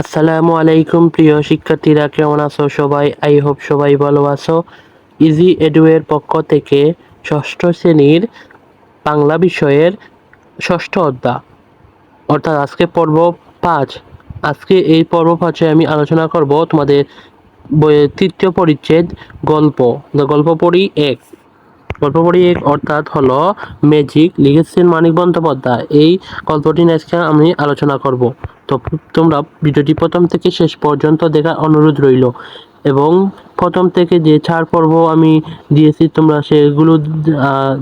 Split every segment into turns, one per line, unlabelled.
আসসালামু আলাইকুম, প্রিয় শিক্ষার্থীরা, কেমন আছো সবাই? আই হোপ সবাই ভালো আছো। ইজি এডুয়ের পক্ষ থেকে ষষ্ঠ শ্রেণির বাংলা বিষয়ের ষষ্ঠ অধ্যায়, অর্থাৎ আজকে পর্ব পাঁচ। আজকে এই পর্ব পাঁচে আমি আলোচনা করব তোমাদের বইয়ের তৃতীয় পরিচ্ছেদ, গল্প। গল্প পড়ি এক। গল্প পড়ি এক অর্থাৎ হলো ম্যাজিক লিখেছেন মানিক বন্দ্যোপাধ্যায়। এই গল্পটি আজকে আমি আলোচনা করব। তো তোমরা ভিডিওটি প্রথম থেকে শেষ পর্যন্ত দেখার অনুরোধ রইল। এবং প্রথম থেকে যে চার পর্ব আমি দিয়েছি, তোমরা সেগুলো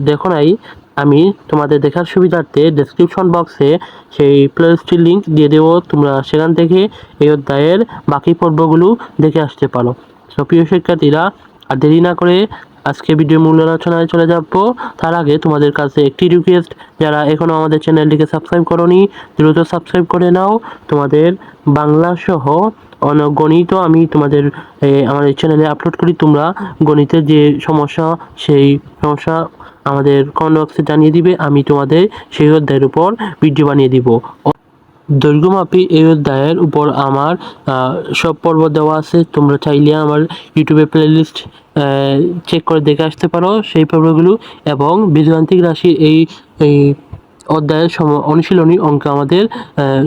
দেখো নাই। আমি তোমাদের দেখার সুবিধার্থে ডেসক্রিপশন বক্সে সেই প্লেলিস্টের লিঙ্ক দিয়ে দেবো। তোমরা সেখান থেকে এই অধ্যায়ের বাকি পর্বগুলো দেখে আসতে পারো। তো প্রিয় শিক্ষার্থীরা, আর দেরি না করে আজকে ভিডিও মূল আলোচনায় চলে যাব। তার আগে তোমাদের কাছে একটি রিকোয়েস্ট যারা এখনও আমাদের চ্যানেলটিকে সাবস্ক্রাইব করনি, দ্রুত সাবস্ক্রাইব করে নাও। তোমাদের বাংলা সহ গণিত আমি তোমাদের আমাদের চ্যানেলে আপলোড করি। তোমরা গণিতের যে সমস্যা, সেই সমস্যা আমাদের কমেন্ট বক্সে জানিয়ে দিবে। আমি তোমাদের সেই অধ্যায়ের উপর ভিডিও বানিয়ে দিব। দৈর্ঘ্যমাপী এই অধ্যায়ের উপর আমার সব পর্ব দেওয়া আছে। তোমরা চাইলে আমার ইউটিউবে প্লেলিস্ট চেক করে দেখে আসতে পারো সেই পর্বগুলো এবং বীজগান্তিক রাশি এই এই অধ্যায়ের সম- অনুশীলনী অঙ্ক আমাদের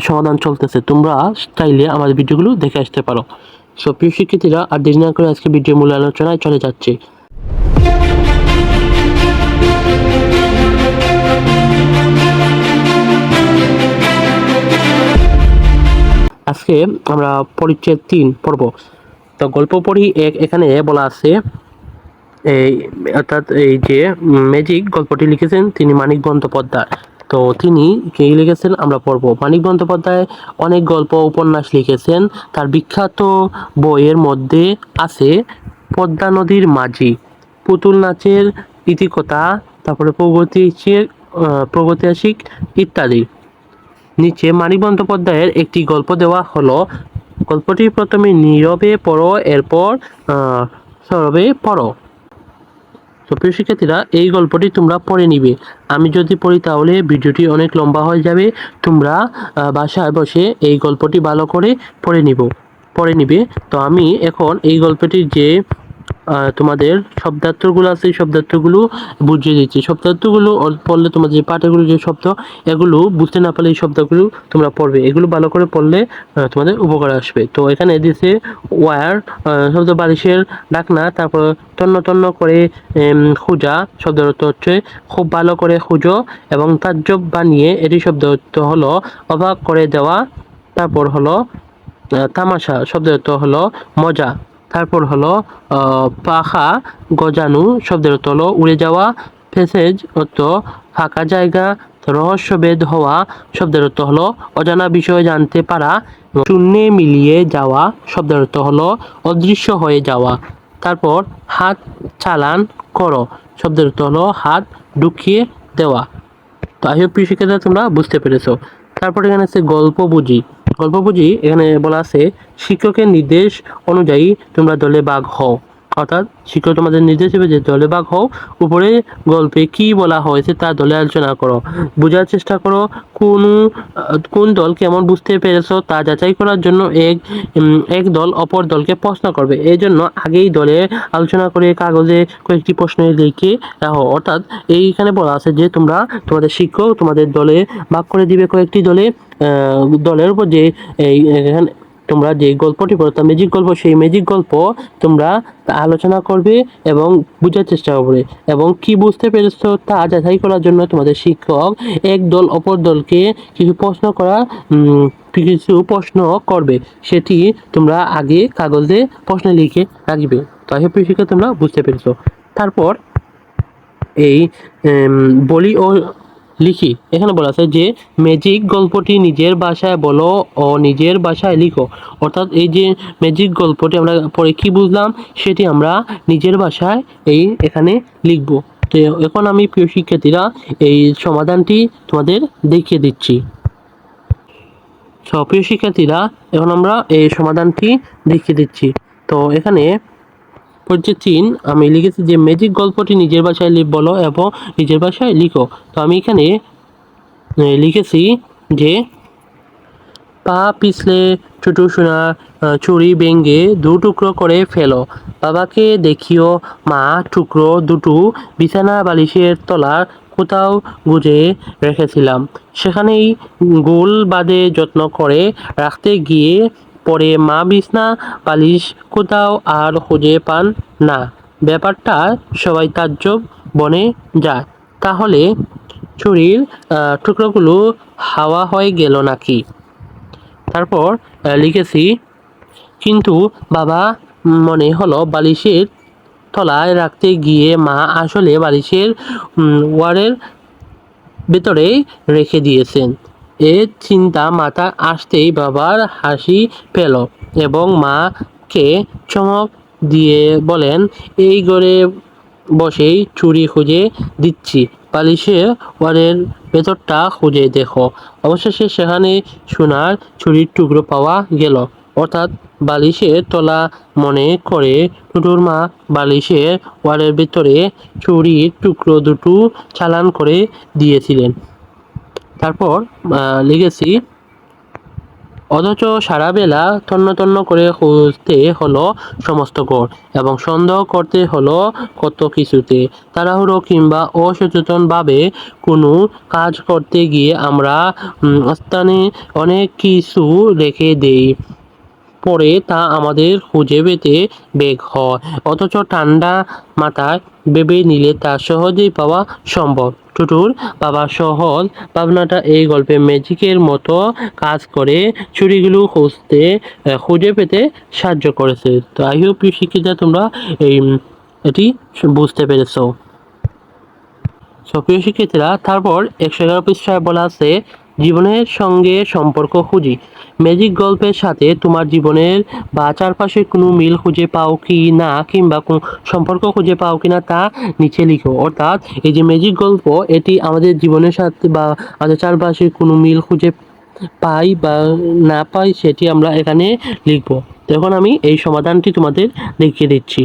সমাধান চলতেছে। তোমরা চাইলে আমাদের ভিডিওগুলো দেখে আসতে পারো। সো প্রিয় শিক্ষার্থীরা, আর দেরি না করে আজকে ভিডিও মূল আলোচনায় চলে যাচ্ছে। আজকে আমরা পরিচ্ছেদ তিন পর্ব তো গল্প পড়ি এক এখানে বলা আছে এই অর্থাৎ এই যে ম্যাজিক গল্পটি লিখেছেন তিনি মানিক বন্দ্যোপাধ্যায়। তো তিনি কে লিখেছেন আমরা পড়ব। মানিক বন্দ্যোপাধ্যায় অনেক গল্প উপন্যাস লিখেছেন। তার বিখ্যাত বইয়ের মধ্যে আছে পদ্মা নদীর মাঝি পুতুল নাচের ইতিকথা তারপরে প্রগতিশীল আহ, প্রগতিহাসিক ইত্যাদি। নিচে মানিক বন্দ্যোপাধ্যায়ের একটি গল্প দেওয়া হলো। গল্পটি প্রথমে নীরবে পড়ো, এরপর সরবে পড়ো। তো প্রিয় শিক্ষার্থীরা, এই গল্পটি তোমরা পড়ে নিবে। আমি যদি পড়ি তাহলে ভিডিওটি অনেক লম্বা হয়ে যাবে। তোমরা বাসায় বসে এই গল্পটি ভালো করে পড়ে নিব, পড়ে নিবে। তো আমি এখন এই গল্পটির যে তোমাদের শব্দার্থগুলো আছে, এই শব্দার্থগুলো বুঝিয়ে দিচ্ছি। শব্দার্থগুলো পড়লে তোমাদের যে পাঠেগুলো, যে শব্দ, এগুলো বুঝতে না পারলে এই শব্দগুলো তোমরা পড়বে। এগুলো ভালো করে পড়লে তোমাদের উপকার আসবে। তো এখানে দিছে ওয়ার শব্দ বালিশের ডাকনা, তারপর তন্ন তন্ন করে খোঁজা শব্দের অর্থ হচ্ছে খুব ভালো করে খুঁজো এবং তাজ্জব বানিয়ে এটি শব্দ অর্থ হলো অবাক করে দেওয়া, তারপর হলো তামাশা শব্দের অর্থ হলো মজা। তারপর হলো পাখা গজানো শব্দের অর্থ হলো উড়ে যাওয়া প্যাসেজ অর্থ ফাঁকা জায়গা রহস্যভেদ হওয়া শব্দের অর্থ হলো অজানা বিষয় জানতে পারা, শূন্যে মিলিয়ে যাওয়া শব্দের অর্থ হলো অদৃশ্য হয়ে যাওয়া। তারপর হাত চালান করো শব্দের অর্থ হলো হাত ঢুকিয়ে দেওয়া। তো হোপ প্রিয় শিক্ষার্থীরা তোমরা বুঝতে পেরেছ। তারপর এখানে আছে গল্প বুঝি। গল্প বুঝি এখানে বলা আছে শিক্ষকের নির্দেশ অনুযায়ী তোমরা দলে বাঘ হও। অর্থাৎ শিক্ষক তোমাদের নির্দেশ দেবে যে দলে ভাগ হও উপরে গল্পে কি বলা হয়েছে তা দলে আলোচনা করো। বোঝার চেষ্টা করো কোন কোন দল কেমন বুঝতে পেরেছ তা যাচাই করার জন্য এক এক দল অপর দলকে প্রশ্ন করবে। এই জন্য আগেই দলে আলোচনা করে কাগজে কয়েকটি প্রশ্ন লিখে রাখো। অর্থাৎ এইখানে বলা আছে যে তোমরা, তোমাদের শিক্ষক তোমাদের দলে ভাগ করে দিবে কয়েকটি দলে দলের উপর যে এই তোমরা যে গল্পটি পড়ো, তা ম্যাজিক গল্প, সেই ম্যাজিক গল্প তোমরা আলোচনা করবে এবং বোঝার চেষ্টা করবে। এবং কি বুঝতে পেরেছ তা যাচাই করার জন্য তোমাদের শিক্ষক এক দল অপর দলকে কিছু প্রশ্ন করা কিছু প্রশ্ন করবে। সেটি তোমরা আগে কাগজে প্রশ্ন লিখে রাখবে। তো আশা করি শিক্ষা তোমরা বুঝতে পেরেছ। তারপর এই বলি ও লিখি। এখানে বলা আছে যে ম্যাজিক গল্পটি নিজের ভাষায় বলো ও নিজের ভাষায় লিখো। অর্থাৎ এই যে ম্যাজিক গল্পটি আমরা পরে কি বুঝলাম? সেটি আমরা নিজের ভাষায় এই এখানে লিখব। তো এখন আমি প্রিয় শিক্ষার্থীরা, এই সমাধানটি তোমাদের দেখিয়ে দিচ্ছি। প্রিয় শিক্ষার্থীরা, এখন আমরা এই সমাধানটি দেখিয়ে দিচ্ছি। তো এখানে পরিচয় তিন আমি লিখেছি যে ম্যাজিক গল্পটি নিজের ভাষায় বলো এবং নিজের ভাষায় লিখো। তো আমি এখানে লিখেছি যে পা পিছলে ছোট সোনা আহ, ছুরি ভেঙে দু টুকরো করে ফেলো। বাবাকে দেখিও মা টুকরো দুটো বিছানা বালিশের তলার কোথাও গুজে রেখেছিলাম। সেখানেই গোল বাঁধে যত্ন করে রাখতে গিয়ে পরে মা বিছনা বালিশ কোথাও আর খুঁজে পান না। ব্যাপারটা সবাই তাজ্জব বনে যায়। তাহলে ছুরির টুকরোগুলো হাওয়া হয়ে গেল নাকি? তারপর লিখেছি, কিন্তু বাবা, মনে হলো বালিশের তলায় রাখতে গিয়ে মা আসলে বালিশের ওয়ারের ভেতরে রেখে দিয়েছেন। এ চিন্তা মাথা আসতেই বাবার হাসি পেল এবং মাকে চমক দিয়ে বলেন, এই ঘরে বসেই চুরি খুঁজে দিচ্ছি। বালিশের ওয়ারের ভেতরটা খুঁজে দেখো। অবশেষে সেখানে সোনার চুরির টুকরো পাওয়া গেল। অর্থাৎ বালিশের তলা মনে করে টুটুর মা বালিশের ওয়ারের ভিতরে চুরির টুকরো দুটো চালান করে দিয়েছিলেন। তারপর লিখেছি, অথচ সারা বেলা তন্ন তন্ন করে খুঁজতে হলো সমস্ত ঘর এবং সন্দেহ করতে হলো কত কিছুতে। তাড়াহুড়ো কিংবা অসচেতনভাবে কোনো কাজ করতে গিয়ে আমরা স্থানে অনেক কিছু রেখে দেই। পরে তা আমাদের খুঁজে পেতে বেগ হয়। অথচ ঠান্ডা মাথায় ভেবে নিলে তা সহজেই পাওয়া সম্ভব। টুটুর বাবা সহজ। পাবনাটা এই গল্পে ম্যাজিকের মতো কাজ করে চুরিগুলো খুঁজতে খুঁজে পেতে সাহায্য করেছে। তো আই হোপ শিক্ষিতা তোমরা এই, এটি বুঝতে পেরেছ। সক্রিয় শিক্ষার্থীরা, তারপর একশো এগারো পৃষ্ঠায় বলা আছে জীবনের সঙ্গে সম্পর্ক খুঁজি। ম্যাজিক গল্পের সাথে তোমার জীবনের বা চারপাশে কোনো মিল খুঁজে পাও কি না কিংবা কোনো সম্পর্ক খুঁজে পাও কি না তা নিচে লিখো। অর্থাৎ এই যে ম্যাজিক গল্প, এটি আমাদের জীবনের সাথে বা আমাদের চারপাশে কোনো মিল খুঁজে পাই বা না পাই, সেটি আমরা এখানে লিখব। তখন আমি এই সমাধানটি তোমাদের দেখিয়ে দিচ্ছি।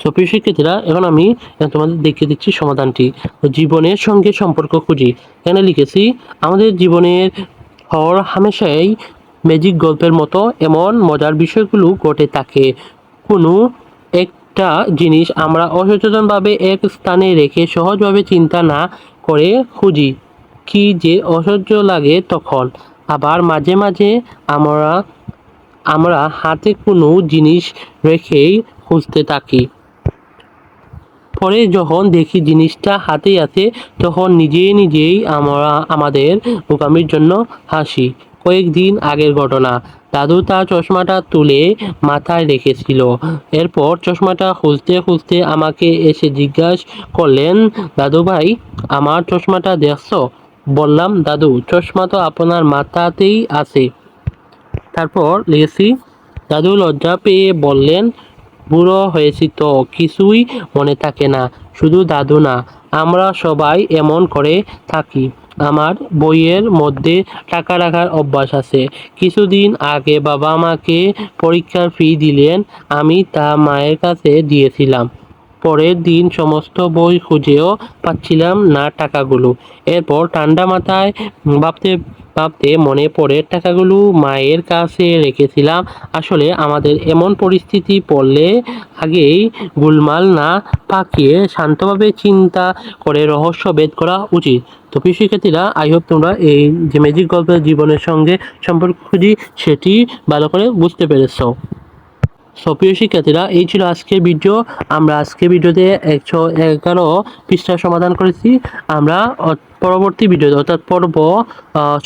সো প্রিয় শিক্ষার্থীরা, এখন আমি তোমাদের দেখিয়ে দিচ্ছি সমাধানটি। জীবনের সঙ্গে সম্পর্ক খুঁজি। এখানে লিখেছি, আমাদের জীবনের হর হামেশাই ম্যাজিক গল্পের মতো এমন মজার বিষয়গুলো ঘটে থাকে। কোনো একটা জিনিস আমরা অসচেতনভাবে এক স্থানে রেখে সহজভাবে চিন্তা না করে খুঁজি। কি যে অসহ্য লাগে তখন। আবার মাঝে মাঝে আমরা আমরা হাতে কোনো জিনিস রেখেই খুঁজতে থাকি। পরে যখন দেখি জিনিসটা হাতেই আছে, তখন নিজেই নিজেই আমরা, আমাদের বোকামির জন্য হাসি। কয়েকদিন আগের ঘটনা। দাদু তার চশমাটা তুলে মাথায় রেখেছিল। এরপর চশমাটা খুঁজতে খুঁজতে আমাকে এসে জিজ্ঞাসা করলেন, দাদু ভাই, আমার চশমাটা দেখছ? বললাম, দাদু, চশমা তো আপনার মাথাতেই আছে। তারপর লিখেছি দাদু লজ্জা পেয়ে বললেন বুড়ো হয়েছি তো কিছুই মনে থাকে না, শুধু দাদু না। আমরা সবাই এমন করে থাকি। আমার বইয়ের মধ্যে টাকা রাখার অভ্যাস আছে। কিছুদিন আগে বাবা আমাকে পরীক্ষার ফি দিলেন, আমি তা মায়ের কাছে দিয়েছিলাম। পরের দিন সমস্ত বই খুঁজেও পাচ্ছিলাম না টাকাগুলো। এরপর ঠান্ডা মাথায় ভাবতে ভাবতে মনে পড়ে টাকাগুলো মায়ের কাছে রেখেছিলাম। আসলে আমাদের এমন পরিস্থিতি পড়লে আগেই গুলমাল না পাকিয়ে শান্তভাবে চিন্তা করে রহস্য ভেদ করা উচিত। তো শিক্ষার্থীরা আই হোপ তোমরা এই যে ম্যাজিক গল্পের জীবনের সঙ্গে সম্পর্ক খুঁজি, সেটি ভালো করে বুঝতে পেরেছ। সো প্রিয় শিক্ষার্থীরা, এই ছিল আজকে ভিডিও। আমরা আজকের ভিডিওতে একশো এগারো পৃষ্ঠার সমাধান করেছি। আমরা পরবর্তী ভিডিওতে অর্থাৎ পর্ব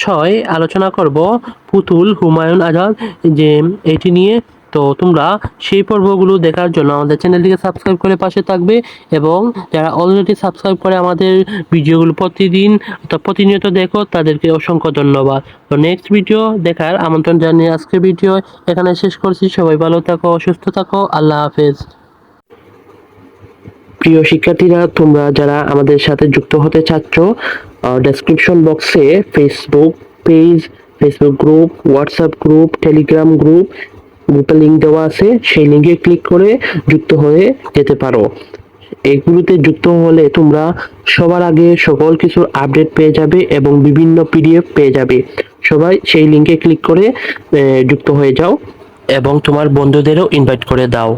ছয় আলোচনা করব। পুতুল হুমায়ুন আজাদ, যে এটি নিয়ে তো তোমরা সেই পর্বগুলো দেখার জন্য আমাদের চ্যানেলটিকে সাবস্ক্রাইব করে পাশে থাকবে এবং যারা অলরেডি সাবস্ক্রাইব করে আমাদের ভিডিওগুলো প্রতিদিন অর্থাৎ প্রতিনিয়ত দেখো, তাদেরকে অসংখ্য ধন্যবাদ। তো নেক্সট ভিডিও দেখার আমন্ত্রণ জানিয়ে আজকের ভিডিও এখানে শেষ করছি। সবাই ভালো থাকো, সুস্থ থাকো, আল্লাহ হাফেজ। প্রিয় শিক্ষার্থীরা, তোমরা যারা আমাদের সাথে যুক্ত হতে চাচ্ছ ডেসক্রিপশন বক্সে Facebook page Facebook group WhatsApp group Telegram group গ্রুপের লিঙ্ক দেওয়া আছে, সেই লিঙ্কে ক্লিক করে যুক্ত হয়ে যেতে পারো। এগুলোতে যুক্ত হলে তোমরা সবার আগে সকল কিছুর আপডেট পেয়ে যাবে এবং বিভিন্ন পিডিএফ পেয়ে যাবে। সবাই সেই লিঙ্কে ক্লিক করে যুক্ত হয়ে যাও এবং তোমার বন্ধুদেরও ইনভাইট করে দাও।